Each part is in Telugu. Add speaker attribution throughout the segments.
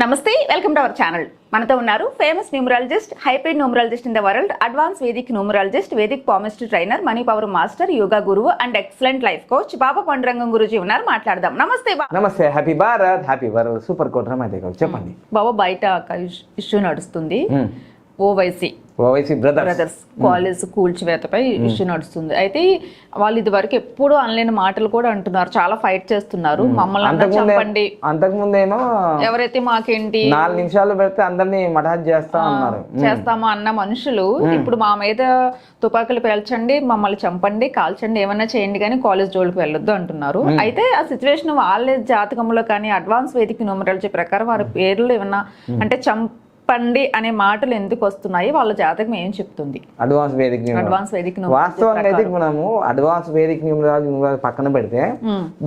Speaker 1: నమస్తే వెల్కమ్ టు అవర్ ఛానల్. మనతో ఉన్నారు famous numerologist hybrid numerologist in the world advance Vedic numerologist Vedic palmistry trainer money power master yoga గురువు and excellent life coach Baba Pandurangam Guruji ఉన్నారు. మాట్లాడదాం. నమస్తే
Speaker 2: నమస్తే happy Bharat happy world super quote చెప్పండి.
Speaker 1: బాబా బయట ఇష్యూ నడుస్తుంది. ఓవైసీ.
Speaker 2: ఓవైసీ బ్రదర్స్.
Speaker 1: కాలేజ్ కూల్చివేతపై ఇష్యూ నడుస్తుంది. అయితే వాళ్ళు ఇది వరకు ఎప్పుడు అనలేని మాటలు కూడా అంటున్నారు. చాలా ఫైట్ చేస్తున్నారు. మమ్మల్ని చంపండి.
Speaker 2: అంతకుముందేమో
Speaker 1: ఎవరైతే మాకేంటి?
Speaker 2: నాలుగు నిమిషాలు పెడితే అందరినీ మఠాజ్ చేస్తా ఉన్నారు
Speaker 1: చేస్తామా అన్న మనుషులు ఇప్పుడు మా మీద తుపాకులు పేల్చండి మమ్మల్ని చంపండి కాల్చండి ఏమన్నా చేయండి కానీ కాలేజ్ జోలికి వెళ్ళొద్దు అంటున్నారు. అయితే ఆ సిచ్యువేషన్ వాళ్ళ జాతకంలో కానీ అడ్వాన్స్ వేదిక న్యూమరాలజీ ప్రకారం వారి పేర్లు ఏమన్నా అంటే చంపండి అనే మాటలు ఎందుకు వస్తున్నాయి? వాళ్ళ జాతకం ఏం చెప్తుంది?
Speaker 2: అడ్వాన్స్ వేదిక.
Speaker 1: అడ్వాన్స్ వేదిక
Speaker 2: వాస్తవంగా అయితే మనము అడ్వాన్స్ వేదిక పక్కన పెడితే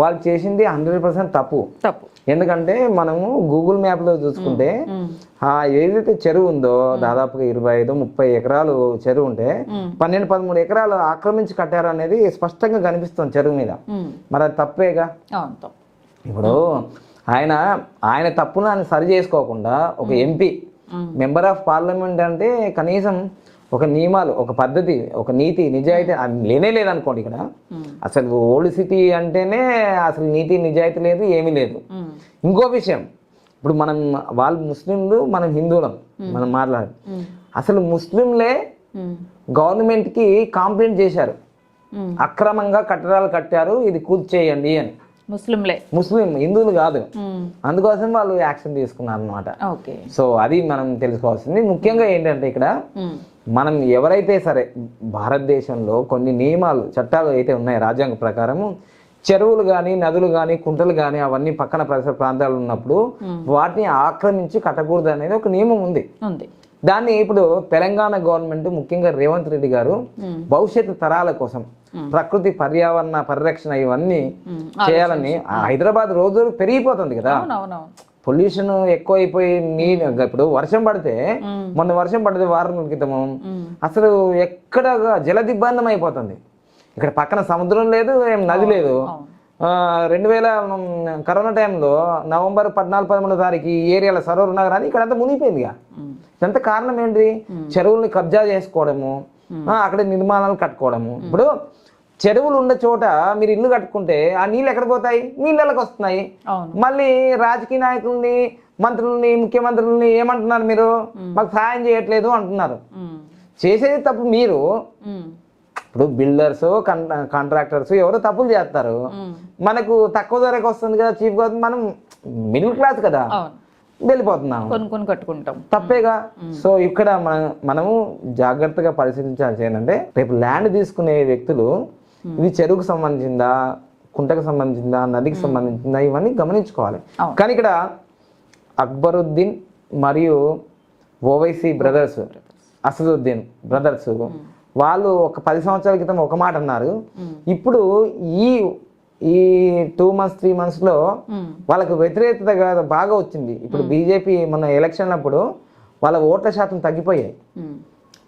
Speaker 2: వాళ్ళు చేసింది హండ్రెడ్ పర్సెంట్ తప్పు.
Speaker 1: తప్పు.
Speaker 2: ఎందుకంటే మనము గూగుల్ మ్యాప్లో చూసుకుంటే ఆ ఏదైతే చెరువు ఉందో దాదాపుగా ఇరవై ఐదు ముప్పై ఎకరాలు చెరువు ఉంటే పన్నెండు పదమూడు ఎకరాలు ఆక్రమించి కట్టారు అనేది స్పష్టంగా కనిపిస్తుంది చెరువు మీద. మరి అది తప్పేగా? ఇప్పుడు ఆయన ఆయన తప్పును ఆయన సరి చేసుకోకుండా ఒక ఎంపీ. మెంబర్ ఆఫ్ పార్లమెంట్ అంటే కనీసం ఒక నియమాలు ఒక పద్ధతి ఒక నీతి నిజాయితీ అది లేనే లేదనుకోండి ఇక్కడ.
Speaker 1: ఉమ్,
Speaker 2: అసలు ఓల్డ్ సిటీ అంటేనే అసలు నీతి నిజాయితీ లేదు ఏమీ లేదు.
Speaker 1: ఉమ్,
Speaker 2: ఇంకో విషయం ఇప్పుడు మనం వాళ్ళు ముస్లింలు మనం హిందువులం మనం మాట్లాడు అసలు ముస్లింలే గవర్నమెంట్కి కాంప్లైంట్ చేశారు. అక్రమంగా కట్టడాలు కట్టారు ఇది కూల్చేయండి అని.
Speaker 1: ముస్లింలే.
Speaker 2: ముస్లిం హిందువులు కాదు. అందుకోసం వాళ్ళు యాక్షన్ తీసుకున్నారు అనమాట
Speaker 1: ఓకే.
Speaker 2: సో అది మనం తెలుసుకోవాల్సింది. ముఖ్యంగా ఏంటంటే ఇక్కడ మనం ఎవరైతే సరే భారతదేశంలో కొన్ని నియమాలు చట్టాలు అయితే ఉన్నాయి రాజ్యాంగ ప్రకారము చెరువులు కానీ నదులు కానీ కుంటలు కానీ అవన్నీ పక్కన పరిసర ప్రాంతాలు ఉన్నప్పుడు వాటిని ఆక్రమించి కట్టకూడదు అనేది ఒక నియమం ఉంది. దాన్ని ఇప్పుడు తెలంగాణ గవర్నమెంట్ ముఖ్యంగా రేవంత్ రెడ్డి గారు
Speaker 1: ఉమ్,
Speaker 2: భవిష్యత్తు తరాల కోసం ప్రకృతి పర్యావరణ పరిరక్షణ ఇవన్నీ చేయాలని హైదరాబాద్ రోజు పెరిగిపోతుంది కదా. పొల్యూషన్ ఎక్కువైపోయి నీ ఇప్పుడు వర్షం పడితే. మొన్న వర్షం పడితే వారం క్రితము అసలు ఎక్కడ జలదిబ్బందం అయిపోతుంది. ఇక్కడ పక్కన సముద్రం లేదు ఏం నది లేదు. రెండు వేల కరోనా టైంలో నవంబర్ పద్నాలుగు పదమూడో తారీఖు ఈ ఏరియాలో సరోవర్ నగరాన్ని ఇక్కడ అంతా మునిగిపోయిందిగా ఇదంతా కారణం ఏంటి? చెరువుల్ని కబ్జా చేసుకోవడము అక్కడ నిర్మాణాలు కట్టుకోవడము. ఇప్పుడు చెరువులు ఉన్న చోట మీరు ఇల్లు కట్టుకుంటే ఆ నీళ్ళు ఎక్కడ పోతాయి? నీళ్ళకి వస్తున్నాయి. మళ్ళీ రాజకీయ నాయకుల్ని మంత్రుల్ని ముఖ్యమంత్రుల్ని ఏమంటున్నారు మీరు? మాకు సహాయం చేయట్లేదు అంటున్నారు. చేసేది తప్పు మీరు. ఇప్పుడు బిల్డర్స్ కాంట్రాక్టర్స్ ఎవరో తప్పులు చేస్తారు. మనకు తక్కువ ధరకు వస్తుంది కదా చీప్గా మనం మిడిల్ క్లాస్ కదా వెళ్ళిపోతున్నాం
Speaker 1: కొనుక్కొని కట్టుకుంటాం.
Speaker 2: తప్పేగా. సో ఇక్కడ మన మనము జాగ్రత్తగా పరిశీలించాల్సి ఏంటంటే రేపు ల్యాండ్ తీసుకునే వ్యక్తులు ఇది చెరువుకు సంబంధించిందా కుంటకు సంబంధించిందా నదికి సంబంధించిందా ఇవన్నీ గమనించుకోవాలి. కానీ ఇక్కడ అక్బరుద్దీన్ మరియు ఓవైసీ బ్రదర్స్ అసదుద్దీన్ బ్రదర్స్ వాళ్ళు ఒక పది సంవత్సరాల క్రితం ఒక మాట అన్నారు. ఇప్పుడు ఈ ఈ టూ మంత్స్ త్రీ మంత్స్లో వాళ్ళకు వ్యతిరేకత బాగా వచ్చింది. ఇప్పుడు బీజేపీ మన ఎలక్షన్ అప్పుడు వాళ్ళ ఓట్ల శాతం తగ్గిపోయాయి.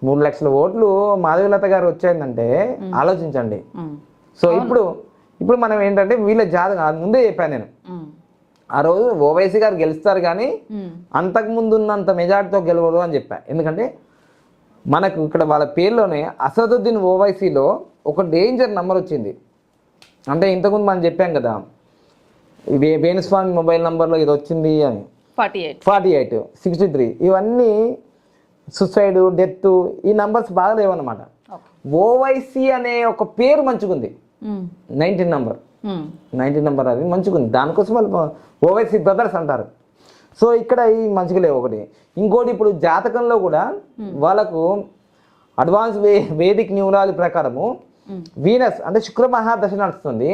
Speaker 2: మూడు లక్షల ఓట్లు మాధవీలత గారు వచ్చాయందంటే ఆలోచించండి. సో ఇప్పుడు ఇప్పుడు మనం ఏంటంటే వీళ్ళ జాతకం అది ముందే చెప్పాను నేను. ఆ రోజు ఓవైసీ గారు గెలుస్తారు కానీ
Speaker 1: ఉమ్,
Speaker 2: అంతకు ముందు ఉన్నంత మెజార్టీతో గెలవరు అని చెప్పా. ఎందుకంటే మనకు ఇక్కడ వాళ్ళ పేర్లోనే అసదుద్దీన్ ఓవైసీలో ఒక డేంజర్ నెంబర్ వచ్చింది. అంటే ఇంతకుముందు మనం చెప్పాం కదా వేణుస్వామి మొబైల్ నెంబర్లో ఇది వచ్చింది అని.
Speaker 1: Forty eight
Speaker 2: forty eight sixty three ఇవన్నీ సుసైడ్ డెత్ ఈ నంబర్స్ బాగా లేవన్నమాట. ఓవైసీ అనే ఒక పేరు మంచిగుంది.
Speaker 1: Um,
Speaker 2: nineteen number nineteen number అది మంచిగుంది. దానికోసం వాళ్ళు ఓవైసీ బ్రదర్స్ అంటారు. సో ఇక్కడ ఈ మంచిగా లేవు ఒకటి. ఇంకోటి ఇప్పుడు జాతకంలో కూడా వాళ్ళకు అడ్వాన్స్ వే వేదిక్ న్యూరాలజీ ప్రకారము వీనస్ అంటే శుక్ర మహాదశ నడుస్తుంది.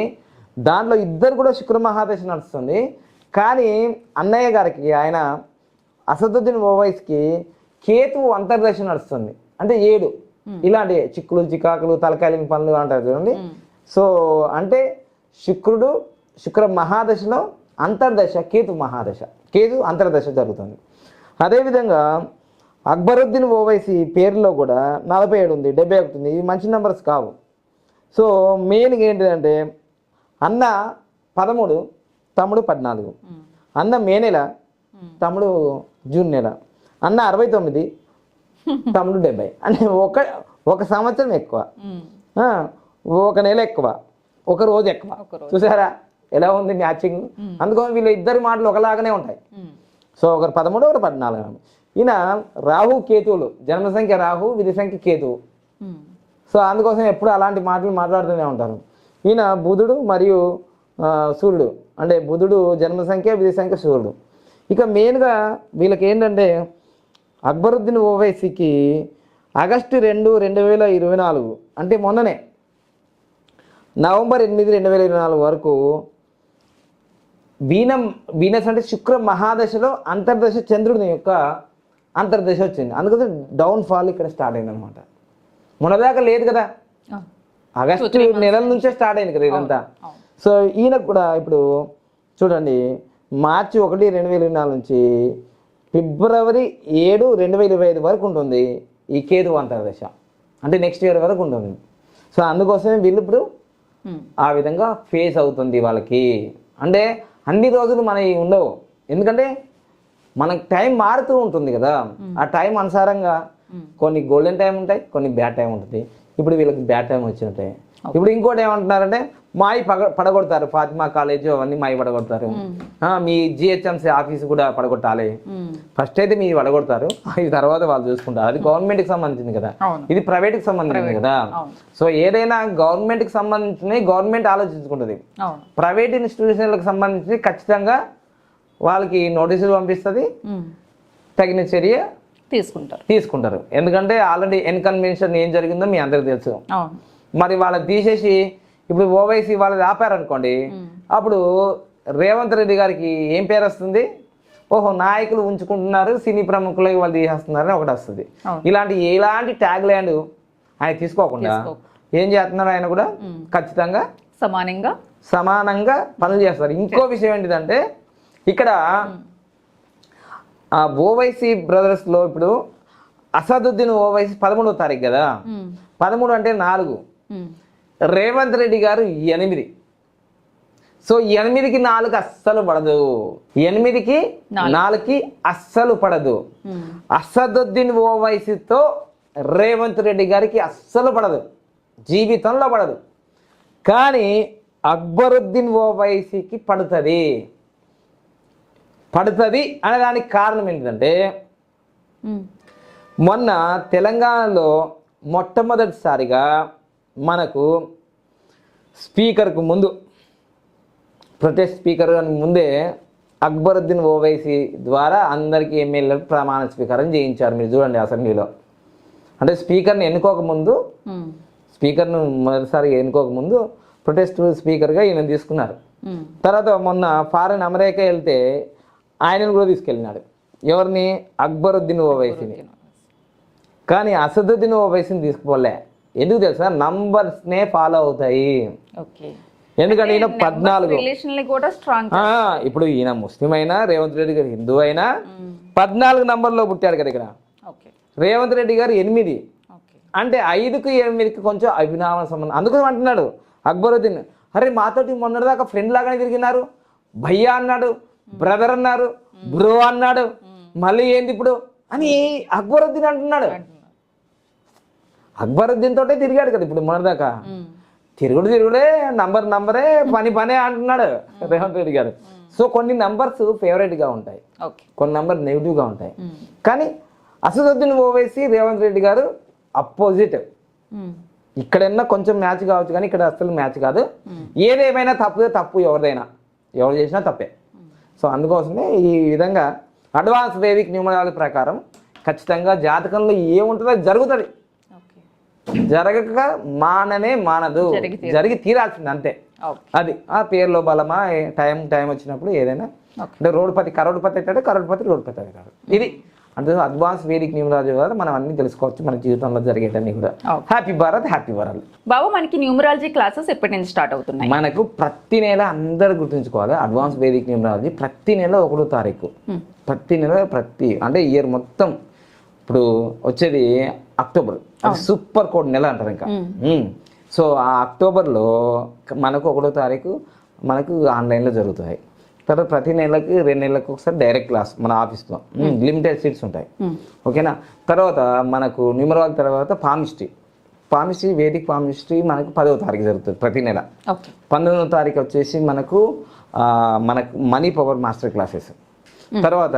Speaker 2: దాంట్లో ఇద్దరు కూడా శుక్ర మహాదశ నడుస్తుంది. కానీ అన్నయ్య గారికి ఆయన అసదుద్దీన్ ఓవైస్కి కేతువు అంతర్దశ నడుస్తుంది. అంటే ఏడు. ఇలాంటి చిక్కులు చికాకులు తలకాయలిన పనులు అంటారు చూడండి. సో అంటే శుక్రుడు శుక్ర మహాదశలో అంతర్దశ కేతు మహాదశ. కేతు అంతర్దశ జరుగుతుంది. అదేవిధంగా అక్బరుద్దీన్ ఓవైసీ పేరులో కూడా నలభై ఏడు ఉంది డెబ్బై ఒకటి ఉంది. ఇవి మంచి నెంబర్స్ కావు. సో మెయిన్గా ఏంటిదంటే అన్న పదమూడు తమ్ముడు పద్నాలుగు. అన్న మే నెల తమ్ముడు జూన్ నెల. అన్న అరవై తొమ్మిది తమ్ముడు డెబ్బై. అంటే ఒక ఒక సంవత్సరం ఎక్కువ. ఒక నెల ఎక్కువ. ఒక రోజు ఎక్కువ. చూసారా? ఎలా ఉంది మ్యాచింగ్? అందుకని వీళ్ళ ఇద్దరి మాటలు ఒకలాగానే ఉంటాయి. సో ఒకరు పదమూడు ఒకరు పద్నాలుగు ఈయన రాహు కేతువులు. జన్మ సంఖ్య రాహు విధి సంఖ్య కేతువు. సో అందుకోసం ఎప్పుడు అలాంటి మాటలు మాట్లాడుతూనే ఉంటారు. ఈయన బుధుడు మరియు సూర్యుడు. అంటే బుధుడు జన్మ సంఖ్య విధి సంఖ్య సూర్యుడు. ఇక మెయిన్గా వీళ్ళకి ఏంటంటే అక్బరుద్దీన్ ఓవైసీకి ఆగస్టు రెండు రెండు వేల ఇరవై నాలుగు అంటే మొన్ననే నవంబర్ ఎనిమిది రెండు వేల ఇరవై నాలుగు వరకు వీనం వీనస్ అంటే శుక్ర మహాదశలో అంతర్దశ చంద్రుని యొక్క అంతర్దశ వచ్చింది. అందుకోసం డౌన్ ఫాల్ ఇక్కడ స్టార్ట్ అయింది అనమాట మొన్నదాకా లేదు కదా. ఆగస్టు నెలల నుంచే స్టార్ట్ అయింది కదా ఇదంతా. సో ఈయనకు కూడా ఇప్పుడు చూడండి మార్చి ఒకటి రెండు వేల ఇరవై నాలుగు నుంచి ఫిబ్రవరి ఏడు రెండు వేల ఇరవై ఐదు వరకు ఉంటుంది ఈ కేతు అంతర్దశ. అంటే నెక్స్ట్ ఇయర్ వరకు ఉంటుంది. సో అందుకోసమే వీళ్ళు ఇప్పుడు. ఆ విధంగా ఫేస్ అవుతుంది వాళ్ళకి. అంటే అన్ని రోజులు మనవి ఉండవు. ఎందుకంటే మనకి టైం మారుతూ ఉంటుంది కదా. ఆ టైం అనుసారంగా కొన్ని గోల్డెన్ టైం ఉంటాయి కొన్ని బ్యాడ్ టైం ఉంటుంది. ఇప్పుడు వీళ్ళకి బ్యాడ్ టైం వచ్చినట్టే. ఇప్పుడు ఇంకోటి ఏమంటున్నారంటే మాయి పగ పడగొడతారు. ఫాతిమా కాలేజ్ అవన్నీ మాయి పడగొడతారు. ఆ, మీ జిహెచ్ఎంసీ ఆఫీస్ కూడా పడగొట్టాలి. ఫస్ట్ అయితే మీరు పడగొడతారు. ఈ తర్వాత వాళ్ళు చూసుకుంటారు. అది గవర్నమెంట్కి సంబంధించింది కదా. ఇది ప్రైవేట్కి సంబంధించింది కదా. సో ఏదైనా గవర్నమెంట్కి సంబంధించినవి గవర్నమెంట్ ఆలోచించుకుంటుంది. ప్రైవేట్ ఇన్స్టిట్యూషన్లకు సంబంధించి ఖచ్చితంగా వాళ్ళకి నోటీసులు పంపిస్తుంది.
Speaker 1: ఉమ్.
Speaker 2: తగిన చర్య
Speaker 1: తీసుకుంటారు.
Speaker 2: తీసుకుంటారు. ఎందుకంటే ఆల్రెడీ ఎన్కన్వెన్షన్ ఏం జరిగిందో మీ అందరికి తెలుసు. మరి వాళ్ళని తీసేసి ఇప్పుడు ఓవైసీ వాళ్ళది ఆపారనుకోండి అప్పుడు రేవంత్ రెడ్డి గారికి ఏం పేరు వస్తుంది? ఓహో నాయకులు ఉంచుకుంటున్నారు సినీ ప్రముఖులకి వాళ్ళు తీసేస్తున్నారు అని ఒకటి వస్తుంది. ఇలాంటి ఎలాంటి ట్యాగ్ ల్యాండ్ ఆయన తీసుకోకుండా
Speaker 1: తీసుకో.
Speaker 2: ఏం చేస్తున్నారు ఆయన కూడా? ఖచ్చితంగా
Speaker 1: సమానంగా
Speaker 2: సమానంగా పనులు చేస్తారు. ఇంకో విషయం ఏంటిదంటే ఇక్కడ ఆ ఓవైసీ బ్రదర్స్లో ఇప్పుడు అసదుద్దీన్ ఓవైసీ పదమూడవ తారీఖు కదా. పదమూడు అంటే నాలుగు. రేవంత్ రెడ్డి గారు ఎనిమిది. సో ఎనిమిదికి నాలుగు అస్సలు పడదు. ఎనిమిదికి నాలుగుకి అస్సలు పడదు. అసదుద్దీన్ ఓవైసీతో రేవంత్ రెడ్డి గారికి అస్సలు పడదు. జీవితంలో పడదు. కానీ అక్బరుద్దీన్ ఓవైసీకి పడుతుంది. పడుతుంది అనడానికి కారణం ఏంటంటే. మొన్న తెలంగాణలో మొట్టమొదటిసారిగా మనకు స్పీకర్కు ముందు ప్రొటెస్ట్ స్పీకర్ అని ముందే అక్బరుద్దీన్ ఓవైసీ ద్వారా అందరికీ ఎమ్మెల్యేలకు ప్రమాణ స్వీకారం చేయించారు మీరు చూడండి అసెంబ్లీలో అంటే స్పీకర్ని ఎన్నుకోకముందు. స్పీకర్ను మొదటిసారిగా ఎన్నుకోకముందు ప్రొటెస్ట్ స్పీకర్గా ఈయన తీసుకున్నారు. తర్వాత మొన్న ఫారెన్ అమెరికా వెళ్తే ఆయనను కూడా తీసుకెళ్ళినాడు. ఎవరిని? అక్బరుద్దీన్ ఓవైసీని. కానీ అసదుద్దీన్ ఓవైసీని తీసుకుపోలే. ఎందుకు తెలుసా? నంబర్స్నే ఫాలో అవుతాయి. ఎందుకంటే ఈయన పద్నాలుగు. ఇప్పుడు ఈయన ముస్లిం అయినా రేవంత్ రెడ్డి గారు హిందూ అయినా పద్నాలుగు నంబర్లో పుట్టాడు కదా ఇక్కడ. రేవంత్ రెడ్డి గారు ఎనిమిది. అంటే ఐదుకి ఎనిమిదికి కొంచెం అభినామ సంబంధం. అందుకని అంటున్నాడు అక్బరుద్దీన్. అరే మాతోటి మొన్నటిదాకా ఫ్రెండ్ లాగానే తిరిగినారు. భయ్యా అన్నాడు. బ్రదర్ అన్నారు బ్రో అన్నాడు మళ్ళీ ఏంది ఇప్పుడు? అని అక్బరుద్దీన్ అంటున్నాడు. అక్బరుద్దీన్ తోటే తిరిగాడు కదా ఇప్పుడు మొన్నటిదాకా
Speaker 1: ఉమ్.
Speaker 2: తిరుగుడు తిరుగుడే నంబర్ నంబరే పని పనే అంటున్నాడు. రేవంత్ రెడ్డి గారు. సో కొన్ని నంబర్స్ ఫేవరెట్గా ఉంటాయి. కొన్ని నంబర్ నెగిటివ్గా ఉంటాయి. కానీ అసదుద్దీన్ ఓవైసీ రేవంత్ రెడ్డి గారు అపోజిట్. ఇక్కడన్నా కొంచెం మ్యాచ్ కావచ్చు కానీ ఇక్కడ అసలు మ్యాచ్ కాదు. ఏదేమైనా తప్పు తప్పు ఎవరిదైనా. ఎవరు చేసినా తప్పే. సో అందుకోసమే ఈ విధంగా అడ్వాన్స్ వేదిక్ న్యూమరాలజీ ప్రకారం ఖచ్చితంగా జాతకంలో ఏముంటుందో జరుగుతుంది. జరగక మాననే మానదు.
Speaker 1: జరిగి
Speaker 2: తీరాల్సింది. అంతే. అది ఆ పేరులో బలమా టైం టైం వచ్చినప్పుడు ఏదైనా. అంటే రోడ్పతి కరోడ్పతి అవుతాడు కరోడ్పతి రోడ్పతి అవుతాడు. ఇది అంటే అడ్వాన్స్ వేదిక్ న్యూమరాలజీ ద్వారా మనం అన్ని తెలుసుకోవచ్చు మన జీవితంలో జరిగేటన్ని కూడా. హ్యాపీ భారత్ హ్యాపీ వరల్డ్
Speaker 1: బాబు మనకి న్యూమరాలజీ క్లాసెస్ ఎప్పటి నుంచి స్టార్ట్ అవుతున్నాయి?
Speaker 2: మనకు ప్రతి నెల అందరు గుర్తుంచుకోవాలి అడ్వాన్స్ వేదిక్ న్యూమరాలజీ ప్రతి నెల ఒకటో తారీఖు. ప్రతి నెల ప్రతి అంటే ఇయర్ మొత్తం. ఇప్పుడు వచ్చేది అక్టోబర్. సూపర్ కోడ్ నెల అంటారు ఇంకా. సో ఆ అక్టోబర్లో మనకు ఒకటో తారీఖు మనకు ఆన్లైన్లో జరుగుతాయి. తర్వాత ప్రతి నెలకి రెండు నెలలకు ఒకసారి డైరెక్ట్ క్లాస్ మన ఆఫీస్లో లిమిటెడ్ సీట్స్ ఉంటాయి. ఓకేనా? తర్వాత మనకు న్యూమరాలజీ తర్వాత పామిస్ట్రీ పామిస్ట్రీ వేదిక్ పామిస్ట్రీ మనకు పదవ తారీఖు జరుగుతుంది ప్రతి నెల. పంతొమ్మిదవ తారీఖు వచ్చేసి మనకు మనకు మనీ పవర్ మాస్టర్ క్లాసెస్ తర్వాత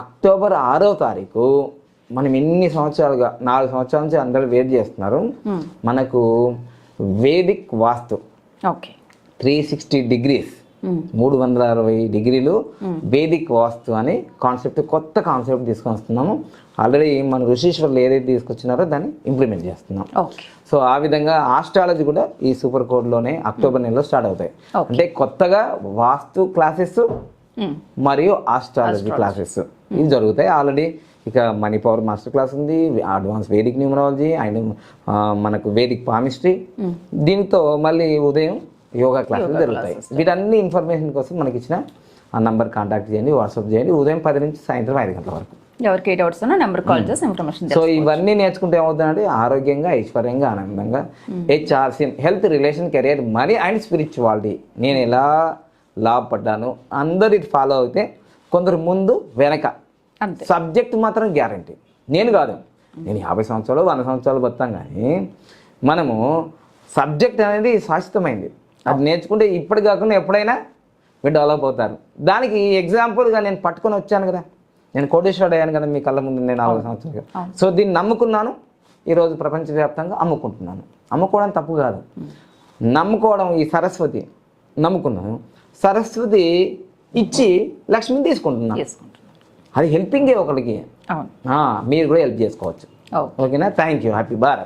Speaker 2: అక్టోబర్ ఆరవ తారీఖు మనం ఎన్ని సంవత్సరాలుగా నాలుగు సంవత్సరాల నుంచి అందరూ వెయిట్ చేస్తున్నారు. మనకు Vedic vastu.
Speaker 1: Okay
Speaker 2: three sixty degrees మూడు వందల అరవై డిగ్రీలు వేదిక్ వాస్తు అని కాన్సెప్ట్ కొత్త కాన్సెప్ట్ తీసుకొని వస్తున్నాము ఆల్రెడీ మన ఋషీశ్వర్లు ఏదైతే తీసుకొచ్చినారో దాన్ని ఇంప్లిమెంట్ చేస్తున్నాం. సో ఆ విధంగా ఆస్ట్రాలజీ కూడా ఈ సూపర్ కోడ్లోనే అక్టోబర్ నెలలో స్టార్ట్ అవుతాయి. అంటే కొత్తగా వాస్తు క్లాసెస్ మరియు ఆస్ట్రాలజీ క్లాసెస్ ఇవి జరుగుతాయి ఆల్రెడీ ఇక మనీ పవర్ మాస్టర్ క్లాస్ ఉంది అడ్వాన్స్ వేదిక్ న్యూమరాలజీ అండ్ మనకు వేదిక్ పామిస్ట్రీ దీంతో మళ్ళీ ఉదయం యోగా క్లాసులు జరుగుతాయి. వీటన్ని ఇన్ఫర్మేషన్ కోసం మనకి ఇచ్చిన ఆ నంబర్ కాంటాక్ట్ చేయండి వాట్సాప్ చేయండి. ఉదయం పది నుంచి సాయంత్రం ఐదు గంటల వరకు.
Speaker 1: ఎవరికి ఏ డౌట్స్ ఉన్నా నెంబర్ కాల్ చేసి ఇన్ఫర్మేషన్
Speaker 2: సో ఇవన్నీ నేర్చుకుంటే ఏమవుతుందంటే ఆరోగ్యంగా ఐశ్వర్యంగా ఆనందంగా HRC health relation career money and spirituality. నేను ఎలా లాభపడ్డాను అందరు ఇది ఫాలో అయితే కొందరు ముందు వెనక. సబ్జెక్ట్ మాత్రం గ్యారంటీ. నేను కాదు. నేను యాభై సంవత్సరాలు వంద సంవత్సరాలు బతాం కానీ మనము సబ్జెక్ట్ అనేది శాశ్వతమైంది. అది నేర్చుకుంటే ఇప్పటి కాకుండా ఎప్పుడైనా మీరు డెవలప్ అవుతారు. దానికి ఎగ్జాంపుల్గా నేను పట్టుకొని వచ్చాను కదా. నేను కోటేశ్వరుడు అయ్యాను కదా మీ కళ్ళ ముందు నేను నాలుగు సంవత్సరాలుగా సో దీన్ని నమ్ముకున్నాను. ఈరోజు ప్రపంచవ్యాప్తంగా అమ్ముకుంటున్నాను. అమ్ముకోవడం తప్పు కాదు. నమ్ముకోవడం ఈ సరస్వతి. నమ్ముకున్నాను. సరస్వతి ఇచ్చి లక్ష్మిని తీసుకుంటున్నాను. అది హెల్పింగే ఒకరికి మీరు కూడా హెల్ప్ చేసుకోవచ్చు.
Speaker 1: ఓకే.
Speaker 2: ఓకేనా? Thank you happy Bharat